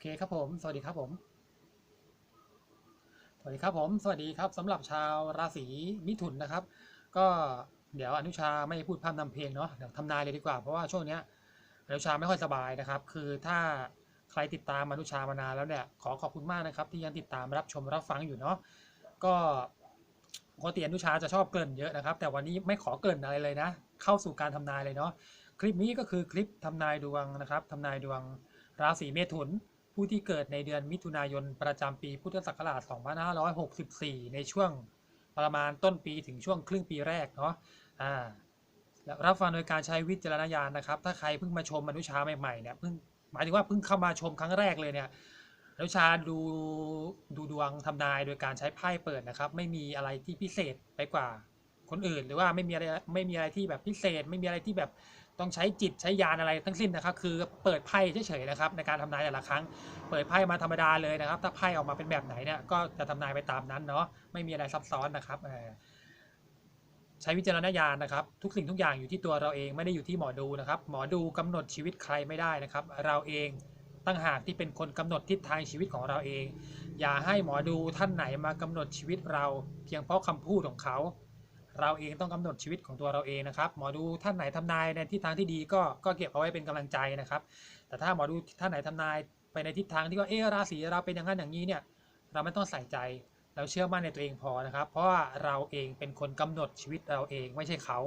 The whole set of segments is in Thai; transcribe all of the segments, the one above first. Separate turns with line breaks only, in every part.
เคครับผม สวัสดีครับผม สวัสดีครับผม สวัสดีครับสำหรับชาวราศีมิถุนนะครับ ก็เดี๋ยวอนุชาไม่พูดพร่ำนำเพลงเนาะเดี๋ยวทำนายเลยดีกว่าเพราะว่าช่วงเนี้ยอนุชาไม่ค่อยสบายนะครับ คือถ้าใครติดตามอนุชามานานแล้วเนี่ยขอขอบคุณมากนะครับ ที่ยังติดตามรับชมรับฟังอยู่เนาะก็ปกติอนุชาจะชอบเกริ่นเยอะนะครับ แต่วันนี้ไม่ขอเกริ่นอะไรเลยนะ เข้าสู่การทำนายเลยเนาะคลิปนี้ก็คือคลิปทำนายดวงนะครับทำนายดวงราศีเมถุน ผู้ที่เกิดในเดือนมิถุนายนประจำปีพุทธศักราช 2564 ในช่วงประมาณต้นปีถึงช่วงครึ่งปีแรกเนาะอ่ารับฟังโดยการใช้วิจารณญาณนะครับ ถ้าใครเพิ่งมาชมอนุชาใหม่ๆเนี่ยเพิ่งหมายถึงว่าเพิ่งเข้ามาชมครั้งแรกเลยเนี่ยอนุชาดูดูดวงทำนายโดยการใช้ไพ่เปิดนะครับ ไม่มีอะไรที่พิเศษไปกว่าคนอื่น หรือว่าไม่มีอะไรไม่มีอะไรที่แบบพิเศษ ไม่มีอะไรที่แบบ ต้องใช้จิตใช้ยานอะไรทั้งสิ้นนะครับ คือเปิดไพ่เฉยๆนะครับ ในการทำนายแต่ละครั้ง เปิดไพ่มาธรรมดาเลยนะครับ ถ้าไพ่ออกมาเป็นแบบไหนเนี่ยก็จะทำนายไปตามนั้นเนาะไม่มีอะไรซับซ้อนนะครับใช้วิจารณญาณนะครับ ทุกสิ่งทุกอย่างอยู่ที่ตัวเราเองไม่ได้อยู่ที่หมอดูนะครับ หมอดูกำหนดชีวิตใครไม่ได้นะครับ เราเองตั้งหากที่เป็นคนกำหนดทิศทางชีวิตของเราเอง อย่าให้หมอดูท่านไหนมากำหนดชีวิตเรา เพียงเพราะคำพูดของเขา เราเองต้องกำหนดชีวิตของตัวเราเองนะครับ หมอดูท่านไหนทำนายในทิศทางที่ดีก็ก็เก็บเอาไว้เป็นกำลังใจนะครับ แต่ถ้าหมอดูท่านไหนทำนายไปในทิศทางที่ว่าเออราศีเราเป็นอย่างนั้นอย่างนี้เนี่ยเราไม่ต้องใส่ใจ เราเชื่อมั่นในตัวเองพอนะครับ เพราะว่าเราเองเป็นคนกำหนดชีวิตเราเองไม่ใช่เขา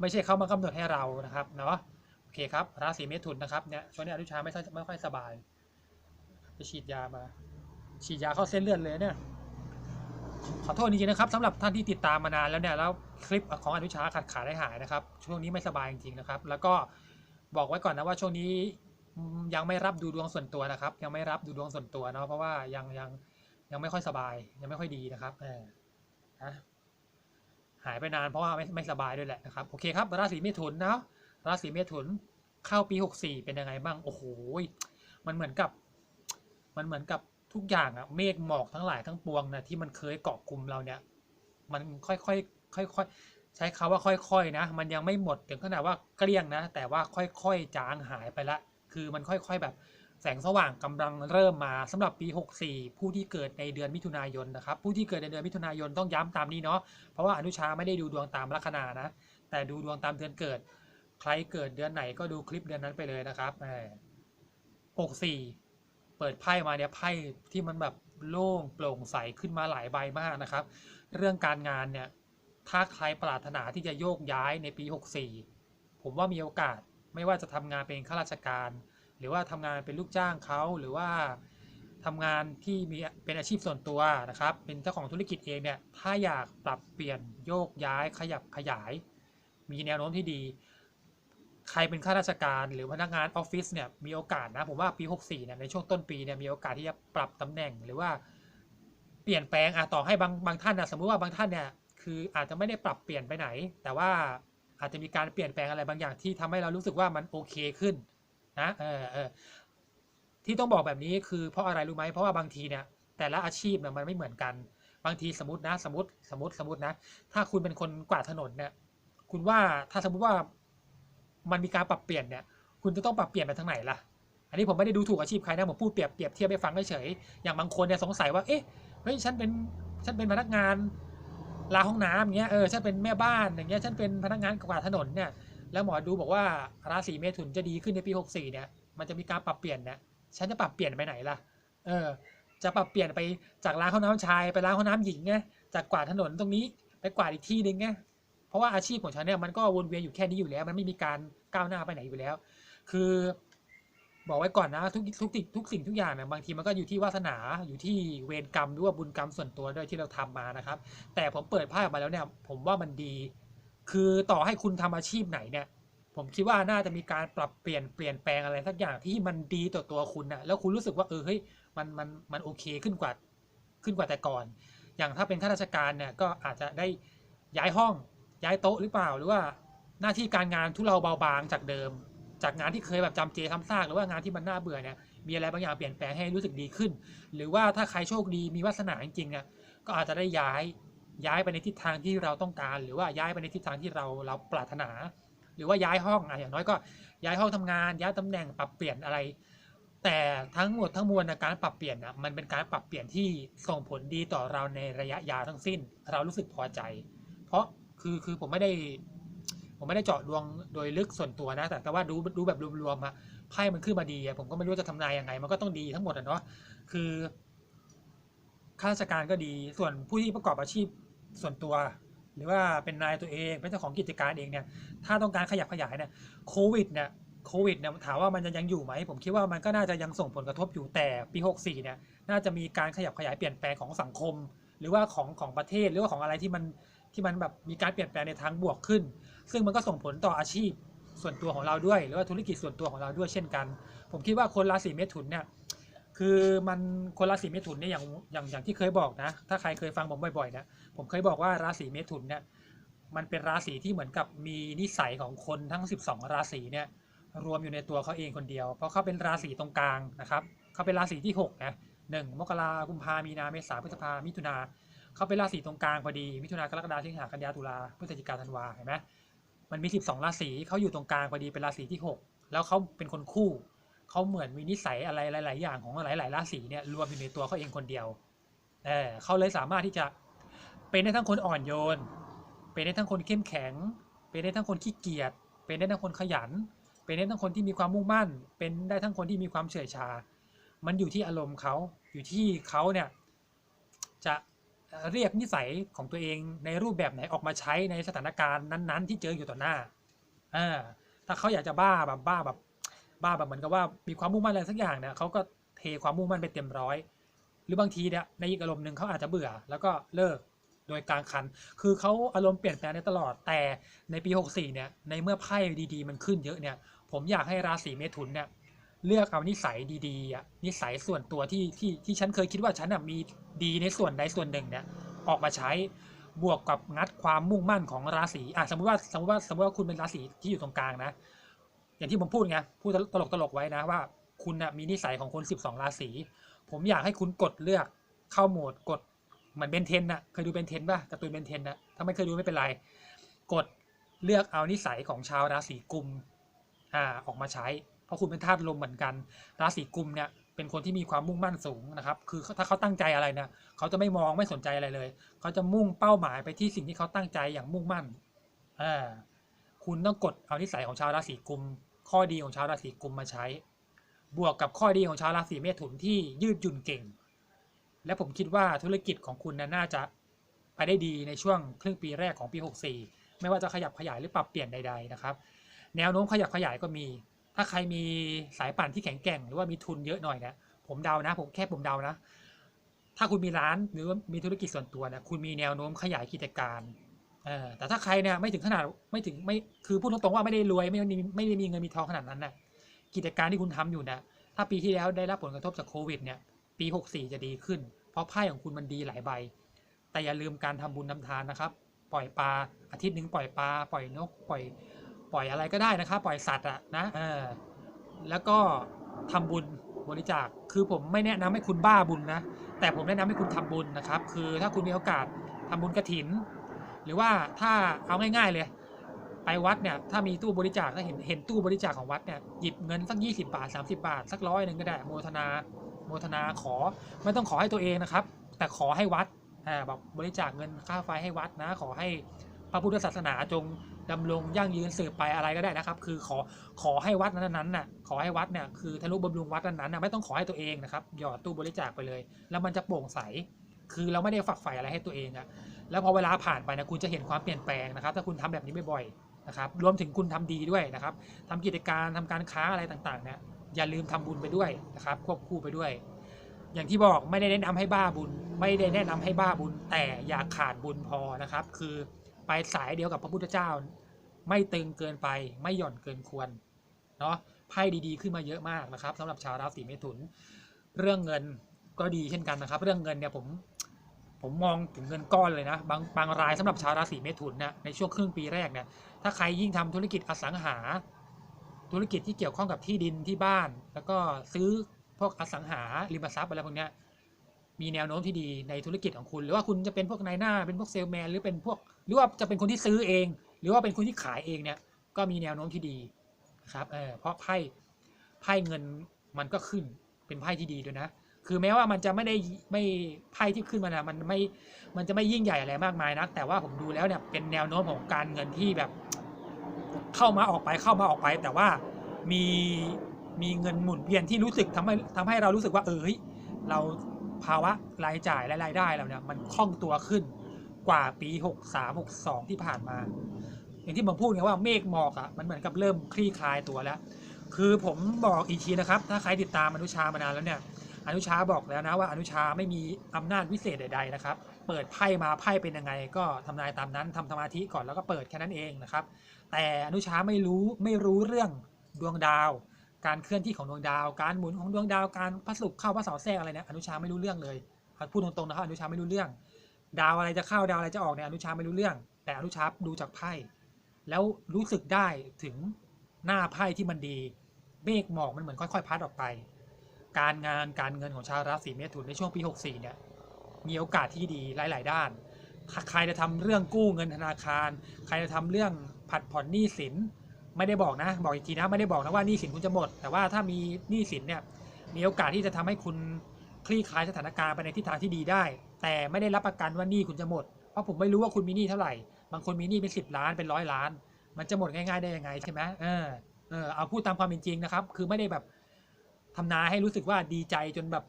ไม่ใช่เขามากำหนดให้เรานะครับเนาะโอเคครับราศีเมถุนนะครับเนี่ยช่วงนี้อนุชาไม่ค่อยไม่ค่อยสบายไปฉีดยามาฉีดยาเข้าเส้นเลือดเลยเนี่ย ขอโทษจริงๆนะครับสำหรับท่านที่ติดตามมานานแล้วเนี่ยแล้วคลิปของอนุชาขาดขาดได้หายนะครับ ช่วงนี้ไม่สบายจริงๆนะครับ แล้วก็บอกไว้ก่อนนะว่าช่วงนี้อืมยังไม่รับดูดวงส่วนตัวนะครับ ยังไม่รับดูดวงส่วนตัวเนาะเพราะว่ายังยังยังไม่ค่อยสบาย ยังไม่ค่อยดีนะครับเออนะหายไปนานเพราะว่าไม่ไม่สบายด้วยแหละนะครับโอเคครับราศีเมถุนนะราศีเมถุนเข้าปีหกสี่เป็นยังไงบ้างโอ้โหมันเหมือนกับ มันเหมือนกับ ทุกอย่างอะเมฆหมอกทั้งหลายทั้งปวงนะที่มันเคยเกาะกลุ่มเราเนี่ย มันค่อยๆค่อยๆใช้คาว่าค่อยๆนะ มันยังไม่หมดถึงขนาดว่าเกลี้ยงนะ แต่ว่าค่อยๆจางหายไปละ คือมันค่อยๆแบบแสงสว่างกำลังเริ่มมาสำหรับปี 64 ผู้ที่เกิดในเดือนมิถุนายนนะครับ ผู้ที่เกิดในเดือนมิถุนายนต้องย้ำตามนี้เนาะเพราะว่าอนุชาไม่ได้ดูดวงตามลัคนานะ แต่ดูดวงตามเดือนเกิด ใครเกิดเดือนไหนก็ดูคลิปเดือนนั้นไปเลยนะครับ64 ปิดไพ่มาเนี่ยไพ่ที่มันแบบโล่งโปร่งใสขึ้นมาหลายใบมากนะครับ เรื่องการงานเนี่ยถ้าใครปรารถนาที่จะโยกย้ายในปี 64 ผมว่ามีโอกาสไม่ว่าจะทำงานเป็นข้าราชการ หรือว่าทำงานเป็นลูกจ้างเขาหรือว่าทำงานที่มีเป็นอาชีพส่วนตัวนะครับ เป็นเจ้าของธุรกิจเองเนี่ยถ้าอยากปรับเปลี่ยนโยกย้ายขยับขยาย มีแนวโน้มที่ดี ใครเป็นข้าราชการหรือพนักงานออฟฟิศเนี่ยมีโอกาสนะผมว่าปี 64เนี่ยในช่วงต้นปีเนี่ยมีโอกาสที่จะปรับตำแหน่งหรือว่าเปลี่ยนแปลงอะต่อให้บางบางท่านนะสมมุติว่าบางท่านเนี่ยคืออาจจะไม่ได้ปรับเปลี่ยนไปไหน แต่ว่าอาจจะมีการเปลี่ยนแปลงอะไรบางอย่างที่ทำให้เรารู้สึกว่ามันโอเคขึ้นนะเออเออที่ต้องบอกแบบนี้คือเพราะอะไรรู้ไหมเพราะว่าบางทีเนี่ยแต่ละอาชีพเนี่ยมันไม่เหมือนกัน บางทีสมมตินะสมมติสมมติสมมตินะ ถ้าคุณเป็นคนกวาดถนนเนี่ยคุณว่าถ้าสมมติว่า มันมีการปรับเปลี่ยนเนี่ยคุณจะต้องปรับเปลี่ยนไปทางไหนล่ะ อันนี้ผมไม่ได้ดูถูกอาชีพใครนะผมพูดเปรียบเปรียบเทียบให้ฟังเฉยๆอย่างบางคนเนี่ยสงสัยว่าเอ๊ะเฮ้ยฉันเป็นฉันเป็นพนักงานล้างห้องน้ำอย่างเงี้ยเออฉันเป็นแม่บ้านอย่างเงี้ยฉันเป็นพนักงานกวาดถนนเนี่ยแล้วหมอดูบอกว่าราศีเมถุนจะดีขึ้นในปี 64เนี่ยมันจะมีการปรับเปลี่ยนเนี่ยฉันจะปรับเปลี่ยนไปไหนล่ะเออจะปรับเปลี่ยนไปจากล้างห้องน้ำชายไปล้างห้องน้ำหญิงไงจากกวาดถนนตรงนี้ ไปกวาดอีกที่หนึ่งไง ราะว่าอาชีพของฉันเนี่ยมันก็วนเวียนอยู่แค่นี้อยู่แล้ว มันไม่มีการก้าวหน้าไปไหนอยู่แล้ว คือบอกไว้ก่อนนะทุกทุกสิ่งทุกสิ่งทุกอย่างเนี่ยบางทีมันก็อยู่ที่วาสนาอยู่ที่เวรกรรมหรือว่าบุญกรรมส่วนตัวด้วยที่เราทำมานะครับ แต่ผมเปิดไพ่ออกมาแล้วเนี่ย ผมว่ามันดี คือต่อให้คุณทำอาชีพไหนเนี่ย ผมคิดว่าน่าจะมีการปรับเปลี่ยนเปลี่ยนแปลงอะไรสักอย่างที่มันดีต่อตัวคุณนะแล้วคุณรู้สึกว่าเออเฮ้ยมันมันมันโอเคขึ้นกว่าขึ้นกว่าแต่ก่อน อย่างถ้าเป็นข้าราชการเนี่ยก็อาจจะได้ย้ายห้อง ย้ายโต๊ะหรือเปล่าหรือว่าหน้าที่การงานทุเราเบาบางจากเดิม จากงานที่เคยแบบจำเจทำซากหรือว่างานที่มันน่าเบื่อเนี่ยมีอะไรบางอย่างเปลี่ยนแปลงให้รู้สึกดีขึ้น หรือว่าถ้าใครโชคดีมีวาสนาจริงๆเนี่ยก็อาจจะได้ย้ายย้ายไปในทิศทางที่เราต้องการ หรือว่าย้ายไปในทิศทางที่เราเราปรารถนา หรือว่าย้ายห้องอะอย่างน้อยก็ย้ายห้องทำงาน ย้ายตำแหน่งปรับเปลี่ยนอะไร แต่ทั้งหมดทั้งมวลนะการปรับเปลี่ยนนะมันเป็นการปรับเปลี่ยนที่ส่งผลดีต่อเราในระยะยาวทั้งสิ้น เรารู้สึกพอใจ เพราะ คือคือผมไม่ได้ ผมไม่ได้เจาะดวงโดยลึกส่วนตัวนะ แต่แต่ว่าดูดูแบบรวมๆอะไพ่มันขึ้นมาดีอะผมก็ไม่รู้จะทำนายยังไง มันก็ต้องดีทั้งหมดอะเนาะคือข้าราชการก็ดีส่วนผู้ที่ประกอบอาชีพส่วนตัว หรือว่าเป็นนายตัวเองเป็นเจ้าของกิจการเองเนี่ยถ้าต้องการขยับขยายเนี่ยโควิดเนี่ยโควิดเนี่ยถามว่ามันจะยังอยู่ไหม ผมคิดว่ามันก็น่าจะยังส่งผลกระทบอยู่แต่ปี 64เนี่ยน่าจะมีการขยับขยายเปลี่ยนแปลงของสังคม หรือว่าของของประเทศหรือว่าของอะไรที่มัน ที่มันแบบมีการเปลี่ยนแปลงในทางบวกขึ้น ซึ่งมันก็ส่งผลต่ออาชีพส่วนตัวของเราด้วย หรือว่าธุรกิจส่วนตัวของเราด้วยเช่นกัน ผมคิดว่าคนราศีเมถุนเนี่ยคือมันคนราศีเมถุนเนี่ยอย่างอย่างอย่างที่เคยบอกนะ ถ้าใครเคยฟังผมบ่อยๆนะผมเคยบอกว่าราศีเมถุนเนี่ยมันเป็นราศีที่เหมือนกับมีนิสัยของคนทั้ง 12 ราศีเนี่ยรวมอยู่ในตัวเขาเองคนเดียว เพราะเขาเป็นราศีตรงกลางนะครับเขาเป็นราศีที่6นะหนึ่งมกรากุมภามีนาเมษาพฤษภามิถุนา เขาเป็นราศีตรงกลางพอดี มิถุนากรกฎาสิงหากันยาตุลาพฤศจิกาธันวาเห็นไหมมันมี 12 ราศีเขาอยู่ตรงกลางพอดีเป็นราศีที่ 6 แล้วเขาเป็นคนคู่เขาเหมือนมีนิสัยอะไรหลาย ๆ อย่างของหลาย ๆ ราศีเนี่ยรวมอยู่ในตัวเขาเองคนเดียวเออเขาเลยสามารถที่จะเป็นได้ทั้งคนอ่อนโยน เป็นได้ทั้งคนเข้มแข็ง เป็นได้ทั้งคนขี้เกียจเป็นได้ทั้งคนขยัน เป็นได้ทั้งคนที่มีความมุ่งมั่น เป็นได้ทั้งคนที่มีความเฉื่อยชา มันอยู่ที่อารมณ์เขาอยู่ที่เขาเนี่ยจะ เรียกนิสัยของตัวเองในรูปแบบไหนออกมาใช้ในสถานการณ์นั้น ๆ ที่เจออยู่ต่อหน้าอ่าถ้าเขาอยากจะบ้าแบบบ้าแบบบ้าแบบเหมือนกับว่ามีความมุ่งมั่นอะไรสักอย่างเนี่ยเขาก็เทความมุ่งมั่นไปเต็มร้อย หรือบางทีเนี่ยในอีกอารมณ์หนึ่งเขาอาจจะเบื่อ แล้วก็เลิกโดยกลางคัน คือเขาอารมณ์เปลี่ยนแปลงได้ตลอดแต่ในปี 64เนี่ยในเมื่อไพ่ดีๆ มันขึ้นเยอะเนี่ยผมอยากให้ราศีเมถุนเนี่ย เลือกเอานิสัยดีๆอะนิสัยส่วนตัวที่ที่ที่ฉันเคยคิดว่าฉันอะมีดีในส่วนใดส่วนหนึ่งเนี่ยออกมาใช้บวกกับงัดความมุ่งมั่นของราศีอะสมมติว่าสมมติว่าสมมติว่าคุณเป็นราศีที่อยู่ตรงกลางนะ อย่างที่ผมพูดไงพูดตลกตลกๆไว้นะว่า คุณนะมีนิสัยของคน 12 ราศีผมอยากให้คุณกดเลือกเข้าโหมดกดเหมือนเบนเทนนะเคยดูเบนเทนป่ะการ์ตูนเบนเทนนะถ้าไม่เคยดูไม่เป็นไรกดเลือกเอานิสัยของชาวราศีกุมอ่าออกมาใช้ เพราะคุณเป็นธาตุลมเหมือนกันราศีกุมเนี่ยเป็นคนที่มีความมุ่งมั่นสูงนะครับ คือถ้าเขาตั้งใจอะไรเนี่ยเขาจะไม่มองไม่สนใจอะไรเลย เขาจะมุ่งเป้าหมายไปที่สิ่งที่เขาตั้งใจอย่างมุ่งมั่นอ่าคุณต้องกดเอานิสัยของชาวราศีกุม ข้อดีของชาวราศีกุมมาใช้ บวกกับข้อดีของชาวราศีเมถุนที่ยืดหยุ่นเก่ง และผมคิดว่าธุรกิจของคุณน,น่าจะไปได้ดีในช่วงครึ่งปีแรกของปี 64 ไม่ว่าจะขยับขยายหรือปรับเปลี่ยนใด ๆนะครับ แนวโน้มขยับขยายก็มี ถ้าใครมีสายปั่นที่แข็งแกร่งหรือว่ามีทุนเยอะหน่อยนะผมเดานะ ผมแค่ผมเดานะ ถ้าคุณมีร้านหรือว่ามีธุรกิจส่วนตัวนะคุณมีแนวโน้มขยายกิจการเออแต่ถ้าใครเนี่ยไม่ถึงขนาดไม่ถึงไม่คือพูดตรงๆว่าไม่ได้รวยไม่ได้ไม่ได้มีเงินมีทองขนาดนั้นนะกิจการที่คุณทำอยู่นะถ้าปีที่แล้วได้รับผลกระทบจากโควิดเนี่ย ปี 64 จะดีขึ้น เพราะไพ่ของคุณมันดีหลายใบ แต่อย่าลืมการทำบุญทำทานนะครับ ปล่อยปลาอาทิตย์หนึ่งปล่อยปลาปล่อยนกปล่อย ปล่อยอะไรก็ได้นะครับ ปล่อยสัตว์อะนะเออแล้วก็ทำบุญบริจาคคือผมไม่แนะนำให้คุณบ้าบุญนะ แต่ผมแนะนำให้คุณทำบุญนะครับ คือถ้าคุณมีโอกาสทำบุญกระถิน หรือว่าถ้าเอาง่าย ๆ เลย ไปวัดเนี่ยถ้ามีตู้บริจาคถ้าเห็นเห็นตู้บริจาคของวัดเนี่ยหยิบเงินสัก 20 บาท 30 บาท สักร้อยหนึ่งก็ได้โมทนาโมทนาขอไม่ต้องขอให้ตัวเองนะครับ แต่ขอให้วัดอ่าบอกบริจาคเงินค่าไฟให้วัดนะ ขอให้ พระพุทธศาสนาจงดำรงยั่งยืนสืบไปอะไรก็ได้นะครับ คือขอขอให้วัดนั้นๆน่ะขอให้วัดเนี่ยคือทะลุบำรุงวัดนั้นๆน่ะไม่ต้องขอให้ตัวเองนะครับหยอดตู้บริจาคไปเลย แล้วมันจะโปร่งใส คือเราไม่ได้ฝักใฝ่อะไรให้ตัวเองอะแล้วพอเวลาผ่านไปนะคุณจะเห็นความเปลี่ยนแปลงนะครับ ถ้าคุณทำแบบนี้บ่อยๆนะครับรวมถึงคุณทำดีด้วยนะครับทำกิจการทำการค้าอะไรต่างๆเนี่ยอย่าลืมทำบุญไปด้วยนะครับ ควบคู่ไปด้วย อย่างที่บอกไม่ได้แนะนำให้บ้าบุญ ไม่ได้แนะนำให้บ้าบุญ แต่อย่าขาดบุญพอนะครับ คือ ไปสายเดียวกับพระพุทธเจ้า ไม่ตึงเกินไปไม่หย่อนเกินควรเนาะไพ่ดีๆ ขึ้นมาเยอะมากนะครับสำหรับชาวราศีเมถุน เรื่องเงินก็ดีเช่นกันนะครับ เรื่องเงินเนี่ยผมผมมองถึงเงินก้อนเลยนะบางบางรายสำหรับชาวราศีเมถุนเนี่ยในช่วงครึ่งปีแรกเนี่ยถ้าใครยิ่งทำธุรกิจอสังหา ธุรกิจที่เกี่ยวข้องกับที่ดินที่บ้าน แล้วก็ซื้อพวกอสังหาริมทรัพย์อะไรพวกเนี้ย มีแนวโน้มที่ดีในธุรกิจของคุณ หรือว่าคุณจะเป็นพวกนายหน้าเป็นพวกเซลแมนหรือเป็นพวกหรือว่าจะเป็นคนที่ซื้อเอง หรือว่าเป็นคนที่ขายเองเนี่ยก็มีแนวโน้มที่ดีครับเออเพราะไพ่ไพ่เงินมันก็ขึ้นเป็นไพ่ที่ดีด้วยนะ คือแม้ว่ามันจะไม่ได้ไม่ไพ่ที่ขึ้นมานะมันไม่มันจะไม่ยิ่งใหญ่อะไรมากมายนัก แต่ว่าผมดูแล้วเนี่ยเป็นแนวโน้มของการเงินที่แบบ เข้ามาออกไปเข้ามาออกไป แต่ว่ามีมีเงินหมุนเวียนที่รู้สึกทำให้ทำให้เรารู้สึกว่าเออเรา ภาวะรายจ่ายและรายได้เราเนี่ยมันคล่องตัวขึ้นกว่าปี 63 62 ที่ผ่านมา อย่างที่ผมพูดไงว่าเมฆหมอกอะ่ะมันเหมือนกับเริ่มคลี่คลายตัวแล้ว คือผมบอกอีกทีนะครับ ถ้าใครติดตามอนุชามานานแล้วเนี่ย อนุชาบอกแล้วนะว่าอนุชาไม่มีอำนาจวิเศษใดๆนะครับ เปิดไพ่มาไพ่เป็นยังไง ก็ทำนายตามนั้นทำสมาธิก่อนแล้วก็เปิดแค่นั้นเองนะครับ แต่อนุชาไม่รู้ไม่รู้เรื่องดวงดาว การเคลื่อนที่ของดวงดาว การหมุนของดวงดาว การพัสดุเข้าพระเสาแทรกอะไรเนี่ยอนุชาไม่รู้เรื่องเลยพูดตรงๆนะครับอนุชาไม่รู้เรื่อง ดาวอะไรจะเข้าดาวอะไรจะออกเนี่ยอนุชาไม่รู้เรื่อง แต่อนุชาดูจากไพ่แล้วรู้สึกได้ถึงหน้าไพ่ที่มันดีเมฆหมอกมันเหมือนค่อยๆ พัดออกไป การงานการเงินของชาวราศีเมถุนในช่วงปี 64 เนี่ยมีโอกาสที่ดีหลาย ๆ ด้าน ใครจะทำเรื่องกู้เงินธนาคาร ใครจะทำเรื่องผัดผ่อนหนี้สิน ไม่ได้บอกนะ บอกอีกทีนะไม่ได้บอกนะว่าหนี้สินคุณจะหมด แต่ว่าถ้ามีหนี้สินเนี่ยมีโอกาสที่จะทำให้คุณคลี่คลายสถานการณ์ไปในทิศทางที่ดีได้ แต่ไม่ได้รับประกันว่าหนี้คุณจะหมด เพราะผมไม่รู้ว่าคุณมีหนี้เท่าไหร่ บางคนมีหนี้เป็นสิบล้านเป็นร้อยล้าน มันจะหมดง่ายๆได้ยังไงใช่ไหมเออเออเอาพูดตามความเป็นจริงนะครับ คือไม่ได้แบบทำนาให้รู้สึกว่าดีใจจนแบบ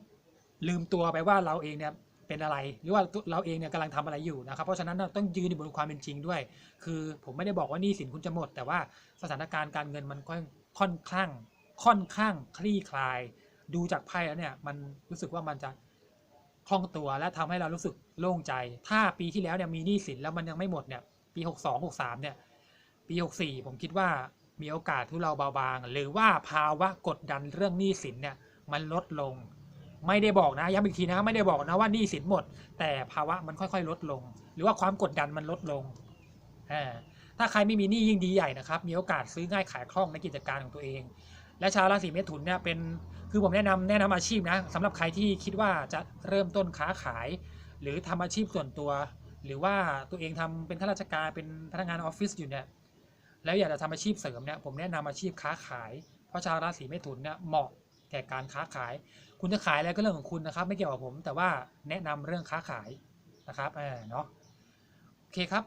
ลืมตัวไปว่าเราเองเนี่ย เป็นอะไร หรือว่าเราเองเนี่ยกำลังทำอะไรอยู่นะครับเพราะฉะนั้นต้องยืนอยู่บนความเป็นจริงด้วย คือผมไม่ได้บอกว่านี้สินคุณจะหมด แต่ว่าสถานการณ์การเงินมันค่อนค่อนข้างค่อนข้างคลี่คลาย ดูจากไพ่แล้วเนี่ยมันรู้สึกว่ามันจะคล่องตัวและทำให้เรารู้สึกโล่งใจ ถ้าปีที่แล้วเนี่ยมีหนี้สินแล้วมันยังไม่หมดเนี่ยปี 62 63เนี่ยปี 64 ผมคิดว่ามีโอกาสทุเราเบาบาง หรือว่าภาวะกดดันเรื่องหนี้สินเนี่ยมันลดลง ไม่ได้บอกนะย้ำอีกทีนะไม่ได้บอกนะว่านี้สินหมด แต่ภาวะมันค่อยๆ ลดลง หรือว่าความกดดันมันลดลงอ่าถ้าใครไม่มีหนี้ยิ่งดีใหญ่นะครับ มีโอกาสซื้อง่ายขายคล่องในกิจการของตัวเอง และชาวราศีเมถุนเนี่ยเป็นคือผมแนะนำแนะนำอาชีพนะสำหรับใครที่คิดว่าจะเริ่มต้นค้าขาย หรือทำอาชีพส่วนตัว หรือว่าตัวเองทำเป็นข้าราชการเป็นพนักงานออฟฟิศอยู่เนี่ยแล้วอยากจะทำอาชีพเสริมเนี่ยผมแนะนำอาชีพค้าขาย เพราะชาวราศีเมถุนเนี่ยเหมาะแก่การค้าขาย คุณจะขายอะไรก็เรื่องของคุณนะครับ ไม่เกี่ยวกับผม แต่ว่าแนะนำเรื่องค้าขายนะครับเออเนาะโอเคครับ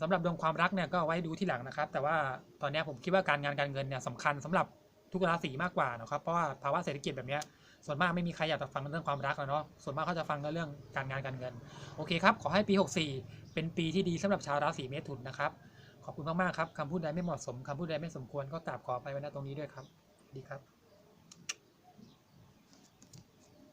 สำหรับดวงความรักเนี่ยก็ไว้ดูที่หลังนะครับ แต่ว่าตอนนี้ผมคิดว่าการงานการเงินเนี่ยสำคัญสำหรับทุกราศีมากกว่านะครับเพราะว่าภาวะเศรษฐกิจแบบเนี้ยส่วนมากไม่มีใครอยากจะฟังเรื่องความรักแล้วเนาะส่วนมากเขาจะฟังเรื่องการงานการเงิน โอเคครับ ขอให้ปี 64 เป็นปีที่ดีสำหรับชาวราศีเมถุนนะครับ ขอบคุณมากๆครับคำพูดใดไม่เหมาะสมคำพูดใดไม่สมควรก็กราบขอไปไว้ณตรงนี้ด้วยครับ ดีครับ